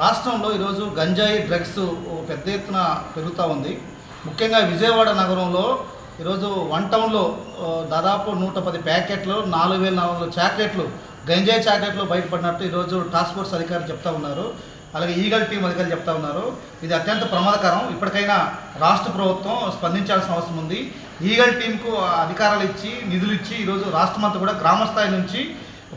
రాష్ట్రంలో ఈరోజు గంజాయి డ్రగ్స్ ఓ పెద్ద ఎత్తున పెరుగుతూ ఉంది. ముఖ్యంగా విజయవాడ నగరంలో ఈరోజు వన్ టౌన్లో దాదాపు నూట పది ప్యాకెట్లు నాలుగు వేల నాలుగు వందల చాక్లెట్లు గంజాయి చాక్లెట్లు బయటపడినట్టు ఈరోజు టాస్క్ ఫోర్స్ అధికారులు చెప్తా ఉన్నారు. అలాగే ఈగల్ టీం అధికారులు చెప్తా ఉన్నారు. ఇది అత్యంత ప్రమాదకరం. ఇప్పటికైనా రాష్ట్ర ప్రభుత్వం స్పందించాల్సిన అవసరం ఉంది. ఈగల్ టీంకు అధికారాలు ఇచ్చి నిధులు ఇచ్చి ఈరోజు రాష్ట్రమంతా కూడా గ్రామ స్థాయి నుంచి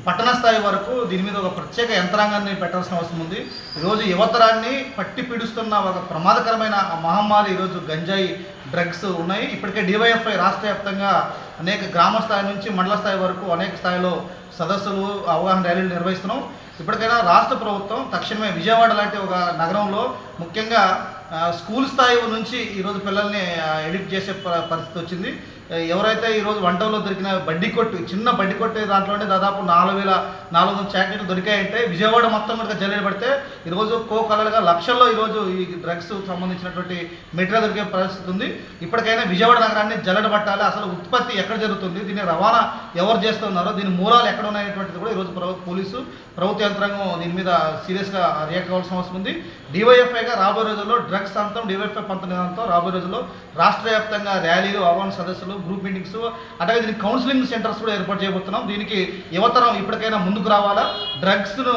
పట్టణ స్థాయి వరకు దీని మీద ఒక ప్రత్యేక యంత్రాంగాన్ని పెట్టాల్సిన అవసరం ఉంది. ఈరోజు యువతరాన్ని పట్టి పీడిస్తున్న ఒక ప్రమాదకరమైన మహమ్మారి ఈరోజు గంజాయి డ్రగ్స్ ఉన్నాయి. ఇప్పటికే డివైఎఫ్ఐ రాష్ట్ర వ్యాప్తంగా అనేక గ్రామ స్థాయి నుంచి మండల స్థాయి వరకు అనేక స్థాయిలో సదస్సులు అవగాహన ర్యాలీలు నిర్వహిస్తున్నాం. ఇప్పటికైనా రాష్ట్ర ప్రభుత్వం తక్షణమే విజయవాడ లాంటి ఒక నగరంలో ముఖ్యంగా స్కూల్ స్థాయి నుంచి ఈరోజు పిల్లల్ని ఎడిట్ చేసే ప- పరిస్థితి వచ్చింది. ఎవరైతే ఈరోజు వంటల్లో దొరికిన బడ్డీ కొట్టు చిన్న బడ్డీ కొట్టు దాంట్లోనే దాదాపు నాలుగు వేల నాలుగు వందల చాకెట్లు దొరికాయంటే విజయవాడ మొత్తం కనుక జల్లెడ పడితే ఈరోజు కో కలర్గా లక్షల్లో ఈరోజు ఈ డ్రగ్స్ సంబంధించినటువంటి మెటీరియల్ దొరికే పరిస్థితి ఉంది. ఇప్పటికైనా విజయవాడ నగరాన్ని జల్లెడ పట్టాలి. అసలు ఉత్పత్తి ఎక్కడ జరుగుతుంది దీన్ని రవాణా ఎవరు చేస్తున్నారో దీని మూలాలు ఎక్కడ ఉన్నాయనేటువంటిది కూడా ఈరోజు ప్రభు పోలీసు ప్రభుత్వ యంత్రాంగం దీని మీద సీరియస్గా రియాక్ట్ అవ్వాల్సిన అవసరం ఉంది. డివైఎఫ్ఐగా రాబోయే రోజుల్లో డ్రగ్స్ అంతం డివైఎఫ్ఐ పంత నిరంతో రాబోయే రోజుల్లో రాష్ట్ర వ్యాప్తంగా ర్యాలీలు అవగాహన సదస్సులు గ్రూప్ మీటింగ్స్ అట్లాగే దీనికి కౌన్సిలింగ్ సెంటర్స్ కూడా ఏర్పాటు చేయబోతున్నాం. దీనికి యువతరం ఇప్పటికైనా ముందుకు రావాలా? డ్రగ్స్ను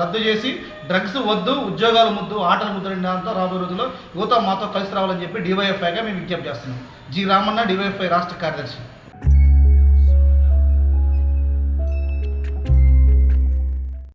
రద్దు చేసి డ్రగ్స్ వద్దు ఉద్యోగాలు ముద్దు ఆటలు ముద్దు దాంతో రాబోయే రోజుల్లో యువత మాతో కలిసి రావాలని చెప్పి డివైఎఫ్ఐగా మేము విజ్ఞప్తి చేస్తున్నాం. జి రామన్న డివైఎఫ్ఐ రాష్ట్ర కార్యదర్శి.